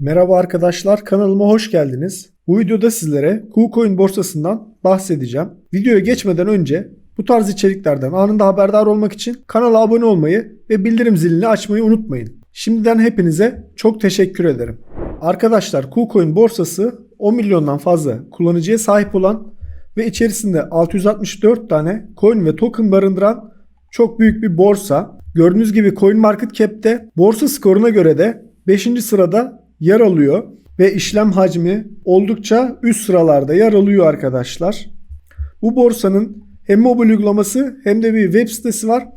Merhaba arkadaşlar kanalıma hoş geldiniz. Bu videoda sizlere KuCoin borsasından bahsedeceğim. Videoya geçmeden önce bu tarz içeriklerden anında haberdar olmak için kanala abone olmayı ve bildirim zilini açmayı unutmayın. Şimdiden hepinize çok teşekkür ederim. Arkadaşlar KuCoin borsası 10 milyondan fazla kullanıcıya sahip olan ve içerisinde 664 tane coin ve token barındıran çok büyük bir borsa. Gördüğünüz gibi CoinMarketCap'te borsa skoruna göre de 5. sırada yer alıyor ve işlem hacmi oldukça üst sıralarda yer alıyor arkadaşlar. Bu borsanın hem mobil uygulaması hem de bir web sitesi var.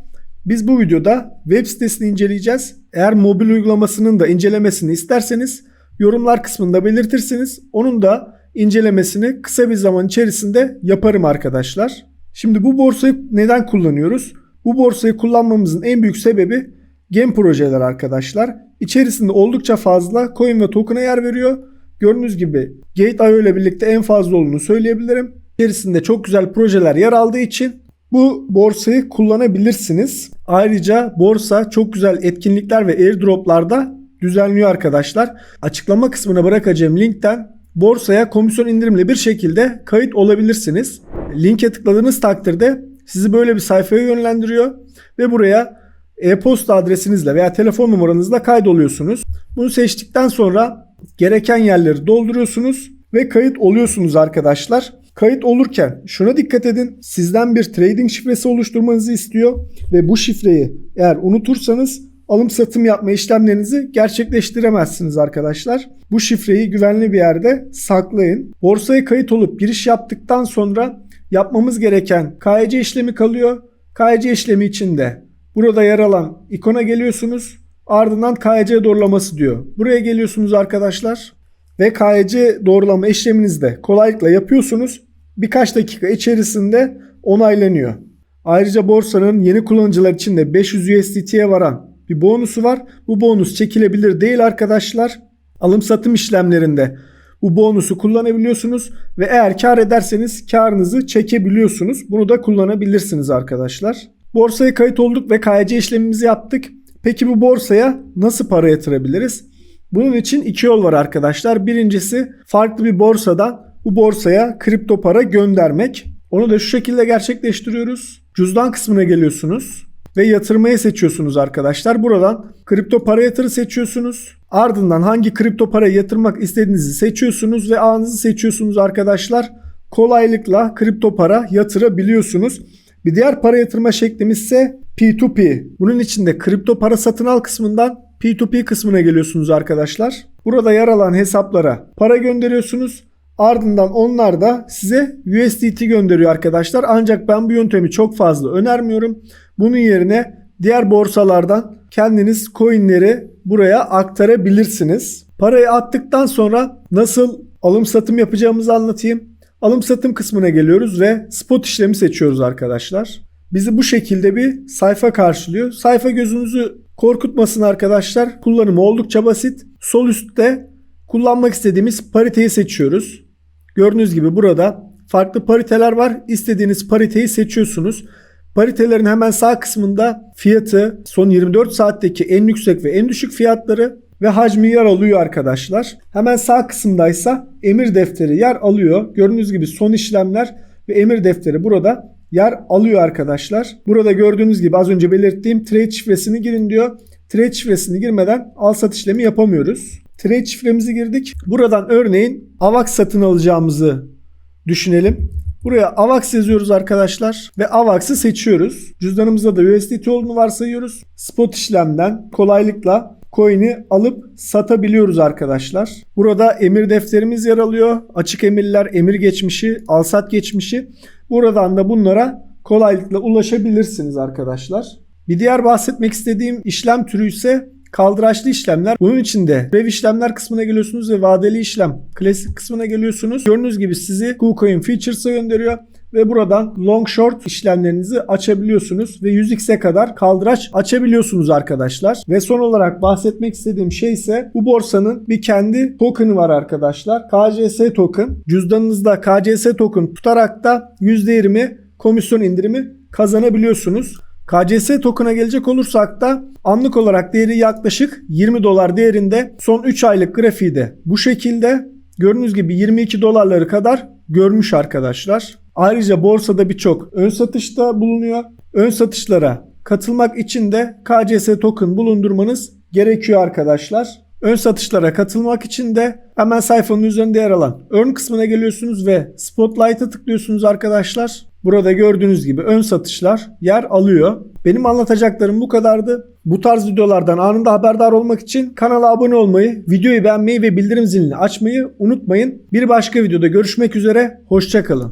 Biz bu videoda web sitesini inceleyeceğiz. Eğer mobil uygulamasının da incelemesini isterseniz yorumlar kısmında belirtirsiniz. Onun da incelemesini kısa bir zaman içerisinde yaparım arkadaşlar. Şimdi bu borsayı neden kullanıyoruz? Bu borsayı kullanmamızın en büyük sebebi game projeler arkadaşlar. İçerisinde oldukça fazla coin ve token'a yer veriyor. Gördüğünüz gibi Gate.io ile birlikte en fazla olduğunu söyleyebilirim. İçerisinde çok güzel projeler yer aldığı için bu borsayı kullanabilirsiniz. Ayrıca borsa çok güzel etkinlikler ve airdroplarda düzenliyor arkadaşlar. Açıklama kısmına bırakacağım linkten borsaya komisyon indirimli bir şekilde kayıt olabilirsiniz. Linke tıkladığınız takdirde sizi böyle bir sayfaya yönlendiriyor ve buraya e-posta adresinizle veya telefon numaranızla kaydoluyorsunuz. Bunu seçtikten sonra gereken yerleri dolduruyorsunuz ve kayıt oluyorsunuz arkadaşlar. Kayıt olurken şuna dikkat edin. Sizden bir trading şifresi oluşturmanızı istiyor ve bu şifreyi eğer unutursanız alım satım yapma işlemlerinizi gerçekleştiremezsiniz arkadaşlar. Bu şifreyi güvenli bir yerde saklayın. Borsaya kayıt olup giriş yaptıktan sonra yapmamız gereken KYC işlemi kalıyor. KYC işlemi için de burada yer alan ikona geliyorsunuz. Ardından KYC doğrulaması diyor. Buraya geliyorsunuz arkadaşlar ve KYC doğrulama işleminizi de kolaylıkla yapıyorsunuz. Birkaç dakika içerisinde onaylanıyor. Ayrıca borsanın yeni kullanıcılar için de 500 USDT'ye varan bir bonusu var. Bu bonus çekilebilir değil arkadaşlar. Alım satım işlemlerinde bu bonusu kullanabiliyorsunuz ve eğer kar ederseniz karınızı çekebiliyorsunuz. Bunu da kullanabilirsiniz arkadaşlar. Borsaya kayıt olduk ve KYC işlemimizi yaptık. Peki bu borsaya nasıl para yatırabiliriz? Bunun için iki yol var arkadaşlar. Birincisi farklı bir borsadan bu borsaya kripto para göndermek. Onu da şu şekilde gerçekleştiriyoruz. Cüzdan kısmına geliyorsunuz ve yatırmayı seçiyorsunuz arkadaşlar. Buradan kripto para yatırı seçiyorsunuz. Ardından hangi kripto parayı yatırmak istediğinizi seçiyorsunuz ve anınızı seçiyorsunuz arkadaşlar. Kolaylıkla kripto para yatırabiliyorsunuz. Bir diğer para yatırma şeklimiz ise P2P. Bunun içinde kripto para satın al kısmından P2P kısmına geliyorsunuz arkadaşlar. Burada yer alan hesaplara para gönderiyorsunuz. Ardından onlar da size USDT gönderiyor arkadaşlar. Ancak ben bu yöntemi çok fazla önermiyorum. Bunun yerine diğer borsalardan kendiniz coinleri buraya aktarabilirsiniz. Parayı attıktan sonra nasıl alım satım yapacağımızı anlatayım. Alım satım kısmına geliyoruz ve spot işlemi seçiyoruz arkadaşlar. Bizi bu şekilde bir sayfa karşılıyor. Sayfa gözünüzü korkutmasın arkadaşlar. Kullanımı oldukça basit. Sol üstte kullanmak istediğimiz pariteyi seçiyoruz. Gördüğünüz gibi burada farklı pariteler var. İstediğiniz pariteyi seçiyorsunuz. Paritelerin hemen sağ kısmında fiyatı, son 24 saatteki en yüksek ve en düşük fiyatları ve hacmi yer alıyor arkadaşlar. Hemen sağ kısımdaysa emir defteri yer alıyor. Gördüğünüz gibi son işlemler ve emir defteri burada yer alıyor arkadaşlar. Burada gördüğünüz gibi az önce belirttiğim trade şifresini girin diyor. Trade şifresini girmeden al sat işlemi yapamıyoruz. Trade şifremizi girdik. Buradan örneğin AVAX satın alacağımızı düşünelim. Buraya AVAX yazıyoruz arkadaşlar ve AVAX'ı seçiyoruz. Cüzdanımızda da USDT olduğunu varsayıyoruz. Spot işlemden kolaylıkla coin'i alıp satabiliyoruz arkadaşlar. Burada emir defterimiz yer alıyor. Açık emirler, emir geçmişi, alsat geçmişi. Buradan da bunlara kolaylıkla ulaşabilirsiniz arkadaşlar. Bir diğer bahsetmek istediğim işlem türü ise kaldıraçlı işlemler. Bunun içinde rev işlemler kısmına geliyorsunuz ve vadeli işlem klasik kısmına geliyorsunuz. Gördüğünüz gibi sizi KuCoin Features'a gönderiyor ve buradan long short işlemlerinizi açabiliyorsunuz ve 100x'e kadar kaldıraç açabiliyorsunuz arkadaşlar. Ve son olarak bahsetmek istediğim şey ise bu borsanın bir kendi token'ı var arkadaşlar. KCS token. Cüzdanınızda KCS token tutarak da %20 komisyon indirimi kazanabiliyorsunuz. KCS token'a gelecek olursak da anlık olarak değeri yaklaşık 20 dolar değerinde. Son 3 aylık grafiği de bu şekilde. Gördüğünüz gibi 22 dolarları kadar görmüş arkadaşlar. Ayrıca borsada birçok ön satışta bulunuyor. Ön satışlara katılmak için de KCS token bulundurmanız gerekiyor arkadaşlar. Ön satışlara katılmak için de hemen sayfanın üzerinde yer alan Earn kısmına geliyorsunuz ve Spotlight'a tıklıyorsunuz arkadaşlar. Burada gördüğünüz gibi ön satışlar yer alıyor. Benim anlatacaklarım bu kadardı. Bu tarz videolardan anında haberdar olmak için kanala abone olmayı, videoyu beğenmeyi ve bildirim zilini açmayı unutmayın. Bir başka videoda görüşmek üzere. Hoşçakalın.